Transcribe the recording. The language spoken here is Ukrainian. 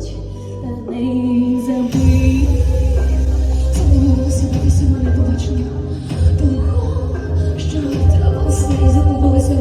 просто та не забив. Замовилося дивися мене побачення, того, що трапилося і загубилося,